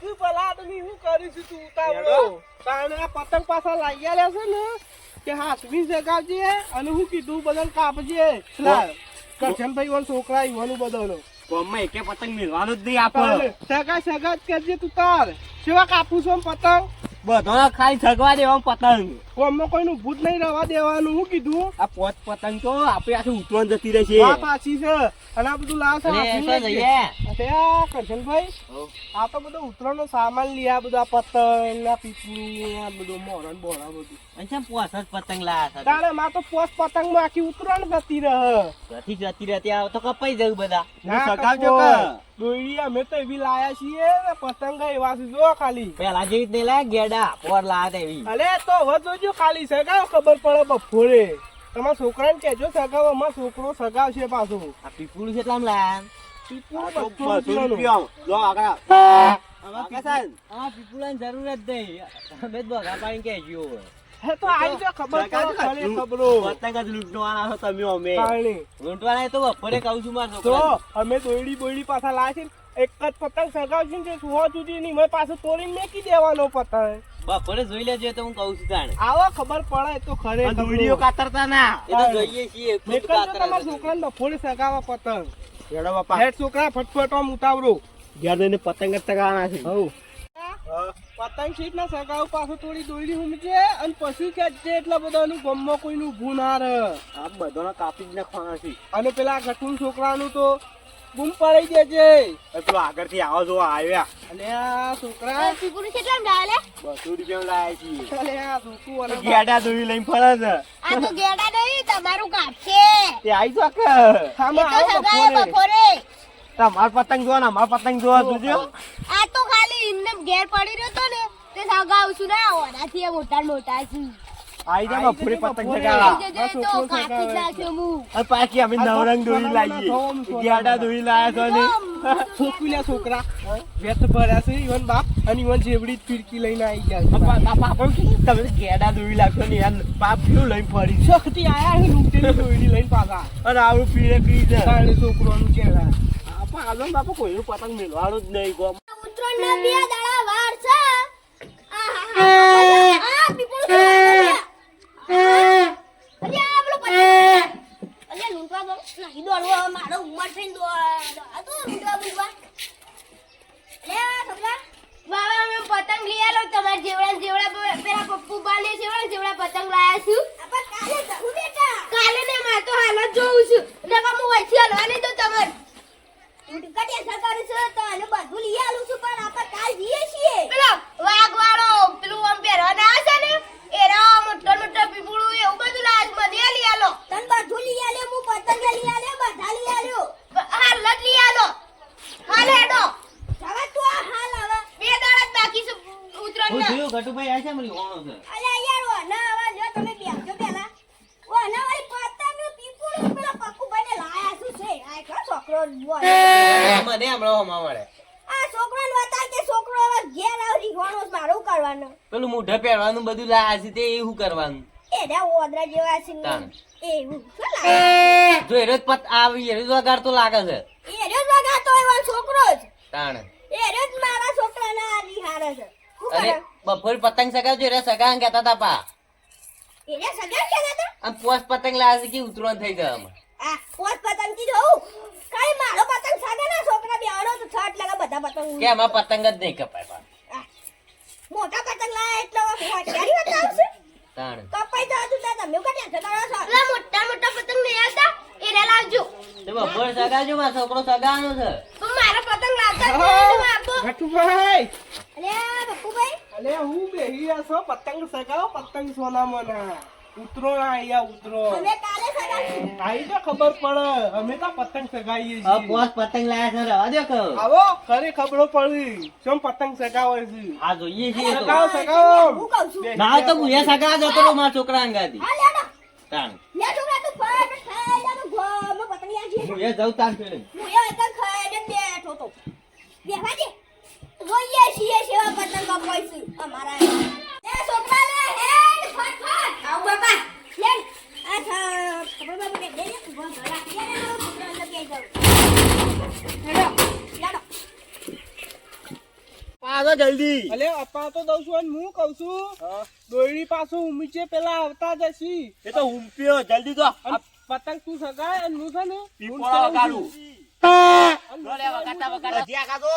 કે ભલા આદમી હું કરીશું તું ઉતાવળો. તાણે પતંગ પાછા લાગી આલ્યા છે ને કે હાથવી જગાવજે અને હું કીધું બદલ કાપજે. લા કરશનભાઈ વાળો છોકરા ઈવાનું બદલો. ગામમાં એકે પતંગ મિલવાનું જ નહીં આપણે. સગા સગા જ કરજે તું તાર. સેવા કાપું છું પતંગ. બધાને ખાલી સગવા દેવા પતંગ. કોમમાં કોઈનું ભૂત નહીં રવા દેવાનું હું કીધું? આ પોત પતંગ તો આપણે આખી ઉતરણ જતી રહી આ પાછી છે. અને આ બધું લાસ કરશનભાઈ આ તો બધો ઉતરાણનો સામાન લે આ બધા પતંગ આ પીપળી આ બધું મોરણ બોરા બધું. અને પોસ જ પતંગ લાયા તારે માં તો પોસ પતંગમાં આખી ઉતરણ જતી રહે. જતી જતી રહે આ તો કપાઈ જવું બધા. સગાવજો કે અમે તો એવી લાયા છીએ ને પતંગ એવા છે જો ખાલી. પેલા જેવી જ નહીં લાયા ગેડા પોર લાયા તા એવી અલે તો હવે જોજો ખાલી સગાવ ખબર પડે બપોરે. તમારા છોકરાને કહેજો સગાવ અમારો છોકરો સગાવશે પાછો. આ પીપળું છે એટલા લાયા પીપળું બધું ઉતરાણનું. આ પીપળાની જરૂર જ નહીં. તમે જ બગા કહેજો. તો આવી જો ખબર પડે પતંગ જ લૂંટવાના છો તમે અમે. લૂંટવાના તો બપોરે કહું છું મારા તો અમે દોયડી બોયડી પાછા લાયા એક જ પતંગ સગાવશું ને સુવા સુધી નહીં મેં પાછું તોડીને મેકી દેવાનો પતંગ. બપોરે જોઈ લેજો તો હું કહું છું તાણે આવો ખબર પડે તો ખરે દોડીઓ કાતરતા ના. એ તો જોઈએ છીએ તમારા છોકરાને બપોરે સગાવા પતંગ. હેડો બાપા. હેડ છોકરા ફટફટ આમ ઉતાવળો. ઘેર જઈને પતંગ જ ચગાવવાના છે. હવ પતંગ શીટ ના સગાવ પાછું થોડી દોરી હુમજે અને પછી ખેંચજે એટલે બધાનું ગમમાં કોઈનું ભૂ ના રહે આ બધાને કાપી જ નાખવાના છે. અને પેલા ગઠું છોકરાનું તો બૂમ પડી દેજે. એટલો પેલો આગળથી આવો જો આવ્યા. અને આ છોકરા પીપુડી કેટલા ડાલે બસો રૂપિયા લાયા છે. અરે આ છોકરું અને ગેડા દોરી લઈને ફરે છે. આ તો ગેડા નહીં તમારું કાપશે. તે આઈ જો કે? ખામાં તો આવો બપોરે. તમાર પતંગ જોવા ને માર પતંગ જોવા જોજો આ તો ખાલી ઇમને ઘેર પડી રહ્યો તો ને તે સગાવ છું ને ઓનાથી એ મોટા મોટા છે. આઈ જા બપોરે પતંગ એ તો કાકી જ મુ હું. પાકી અમે નવરંગ દોરી લાવીએ. ગેડા દોરી લાયા છો ને? છોકરી છોકરા. વેત ભર્યા છે ઈવન બાપ અને ઈવન જેવડી જ ફિરકી લઈને આવી ગયા બાપા બાપા આપણે તમે ગેડા દોરી લાગશો ને યાર? બાપ કેવું લઈને ફરી છે? શક્તિ આયા છે લૂંટેલી દોરી લઈને પાગા અને આવું પીરે પી જાય છોકરો છોકરોનું કેળા. આપા આલો બાપા કોઈનું પતંગ મેળવાનું જ નહીં ગોમ. ઉત્તરાયણ ના બે દાડા વાર છે. આ પીપળું મારો ઉંમર અમે પતંગ લઈ આલો. તમારા જેવડા જેવડા પેલા પપ્પુ બાને જેવડા જેવડા પતંગ લાયા છું. કાલે જવું બેટા. કાલે ને મારે તો હાલ જોઉં છું. હું વચ્ચે હલવા નહીં દઉં તમારે ઉટકટી સરકારી છે તો આને બધું લઈ આલું છું પણ આપણે કાલ જઈએ છીએ પેલો વાઘ વાળો પેલું આમ પહેરવા ના છે ને એરા મોટો મોટો પીપળું એવું બધું લાજ મને લઈ આલો તન બધું લઈ આલે હું પતંગ લઈ આલે બધા લઈ આલ્યો હાલ જ લઈ આલો હાલ હેડો હવે તું આ હાલ હવે બે દાડા જ બાકી છે ઉતરણ હું ના જોયું? ગટુભાઈ આ છે મળી ઓણો છે. અલ્યા યાર ઓ ના આવા જો તમે બેસજો પેલા ઓ ના વાળી પાતા નું પીપળું પેલા પક્કુ ભાઈને લાયા શું છે? આ કા છોકરો બોલે મને હમણાં હમણાં મળે. આ છોકરાને બતાવ કે છોકરો હવે ઘેર આવી ઘણો મારું કરવાનો? પેલું મોઢે પહેરવાનું બધું લાયા છે તે શું કરવાનું. એના ઓદરા જેવા છે ને. તાણ. એવું શું લાગે જો એરો પત આવી એરો જ વગાડ તો લાગે છે. એ રહ્યો તો એવો છોકરો જ. તાણ. એ રહ્યો જ મારા છોકરાના આરી હારે છે. અરે બપોર પતંગ સગાવજો એરા સગા કહેતા તા પા. એ સગા કેતા હતા? આમ પોસ પતંગ છે કે ઉતરવાનું થઈ ગયો આમાં. આ પોસ પતંગથી જવું કઈ મારો પતંગ સગા ના છોકરા બેવાનો તો છટ લગા બધા પતંગ કે આમાં પતંગ જ નહીં કપાય પા. મોટા પતંગ લાયા એટલે વાત આવશે? તાણ. કપાઈ જવા તું તમે કટ્યા છે કરો છો લા મોટા મોટા પતંગ લઈ આવતા? એને લાવજો. તે બપોર સગાવજો માં છોકરો સગાનો છે. તો મારા પતંગ લાવતા છે અલે બપ્પુભાઈ અલે હું બેહી આસો પતંગ સગાવ પતંગ સોના મના ઉતરો અહીંયા ઉતરો. અમે કાલે સગાડશું આઈ તો ખબર પડે. અમે તો પતંગ સગાઈએ હવે છીએ. બોસ પતંગ લાયા છે રવા દો કહો. આવો ખરી ખબરો પડી. શું પતંગ સગાવે છે? આ જોઈએ છીએ તો. સગાવ સગાવો. હું કહું છું. ના તો ભૂયા સગા જતો રહો મારા છોકરા અંગાથી. હા લેડો તાણ. લે છોકરા તું ફાટ ખાઈ જા ગો પતંગ યાર હું એ જવું તાણ ફેરે હું એ તો ખાઈ ને બેઠો તો. દે. જોઈએ છીએ સેવા પતંગ કપાઈશું અમારા એ. છોકરા લે હેડ ફટ ફટ. આવ બાપા. લે આ થા ખબર બાપા કે દે ને તું ઘર રાખી લે છોકરા અંદર કે જાવ હેડો લાડો પાછો જલ્દી. અલે અપા તો દઉં છું અને હું કહું છું દોયડી પાછું ઉમીચે પેલા આવતા જશી એ તો ઉમપ્યો જલ્દી તો પતંગ તું સગાય? અને હું છે ને પીપળા વગાડું. લો લે, વગાડતા વગાડતા. જ્યાં કાઢો.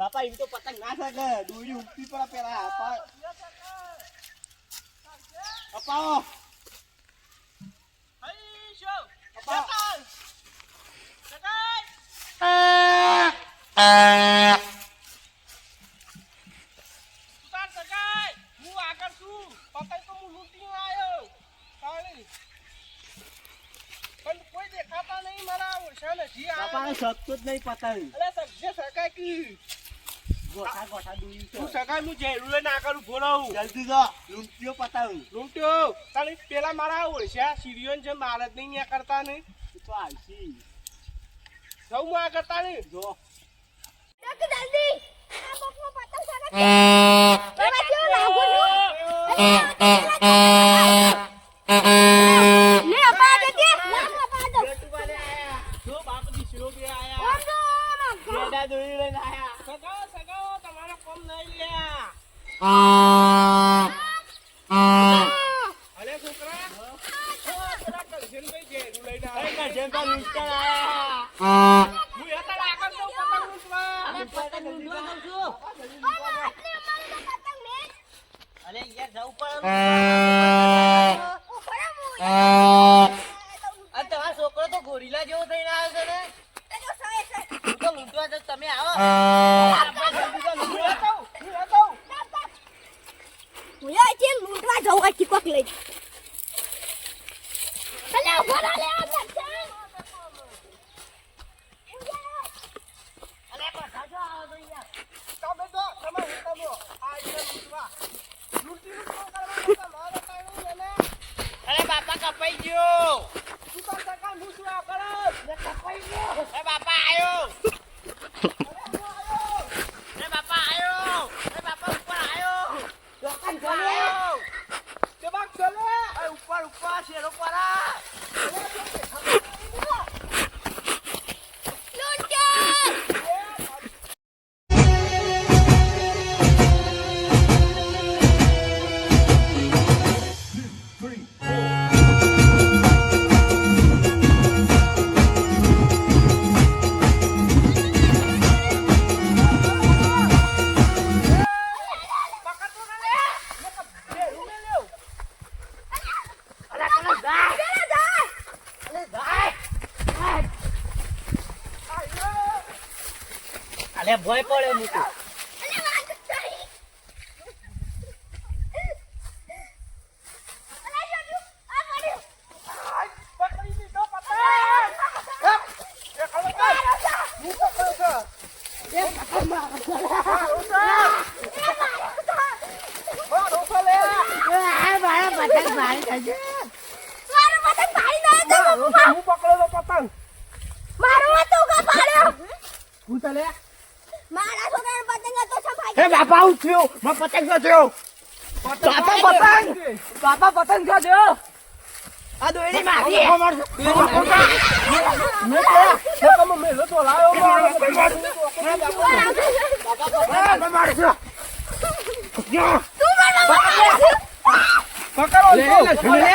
બાપા એમ તો પતંગ ના શકે દોરી ઊંઘતી પડે પેલા અપા અપાવો. દેખાતા નહીં મારા ઓછા નથી પતંગ. અલે સજ્જે સગાઈ કી? ગોઠા ગોઠા છે. તું સગાઈ હું જેડું લઈને આગળ ઊભો રહું. જલ્દી તો લૂંટ્યો તાળી પેલા મારા ઓળખ્યા સિરિયન છે મારત નહીં ન્યા કરતા નહીં એ તો આવશી. હું આ કરતા ને જો જલ્દી. આ સગા છોકરો તો ગોરીલા જેવો થઈને આવ્યો છે ને તમે આવો આપણે જલ્દી તો લૂંટવા. લૂંટવા જવું ભાઈ દો પડે છે. હું પકડેલો પતંગ. મારું હતું કે પાડ્યો. હું તલે મારા છોકરાનો પતંગ હતો સંભાળ હે બાપા ઉઠ્યો થયો માં પતંગ ન થયો બાપા પતંગ બાપા પતંગ ન થયો આ દોયડી મારી મેં તો મેલો તો લાયો મારો પકડો લે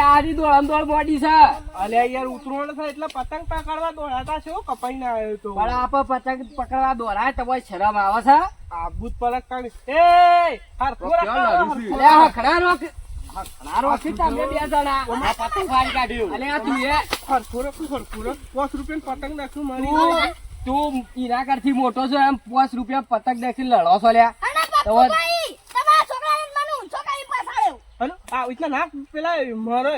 આ રીત દોડમ બોડી છે. અલે યાર ઉતરોણ થાય એટલે પતંગ પકડવા દોડાતા છે? કપાઈ ના આવ્યો તો. પણ આપ પતંગ પકડવા દોરાય તમારે શરમ આવે છે? આબૂત પરક કાઢી એ હરખું રાખો, હરખું. અલે આ હખડા રોક હખડા રોકી તમે બે જણા. પતંગ ફાડી કાઢ્યું. અલે આ તું એ. રાખ. પતંગ નાખ્યું મારી તું તું થી મોટો છો એમ પાંચ રૂપિયા પતંગ નાખી લડો છો લ્યા તમારા છોકરાને મને ઊંચો કરી પસાડ્યો હલો? આ એટલા નાક પેલા મરે.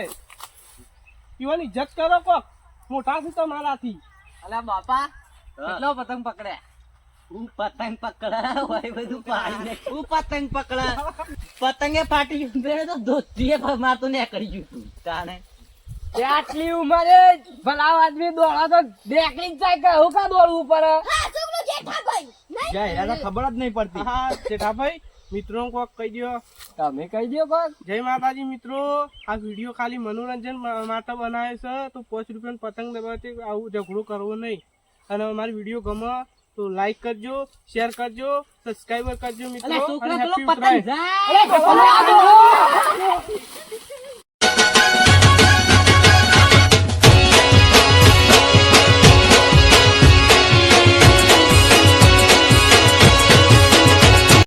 ઈવન ઇજ્જત કરો કોક. મોટા છે તમારાથી અલા બાપા કેટલો પતંગ પકડે? હું પતંગ પકડા હોય બધું પાડી દે હું પતંગ પકડા પતંગે ફાટી ગયું. બે તો ધોતીએ મારતો ને કરી ગયું તું. તાણે આટલી ઉંમરે ભલા આદમી દોડા તો દેખલી જ જાય કે હું કા દોડવું પડે? હા છોકરો જેઠાભાઈ. નહીં. ખબર જ નહીં પડતી. હા જેઠાભાઈ મિત્રો કોક કહી દો તમે કહી દો કોક. જય માતાજી મિત્રો. આ વીડિયો ખાલી મનોરંજન માટે બનાવે છે તો પાંચ રૂપિયાનો પતંગ દબાવતી આવું ઝઘડો કરવો નહીં. અને અમારી વીડિયો ગમે તો લાઈક કરજો શેર કરજો સબસ્ક્રાઈબર કરજો મિત્રો.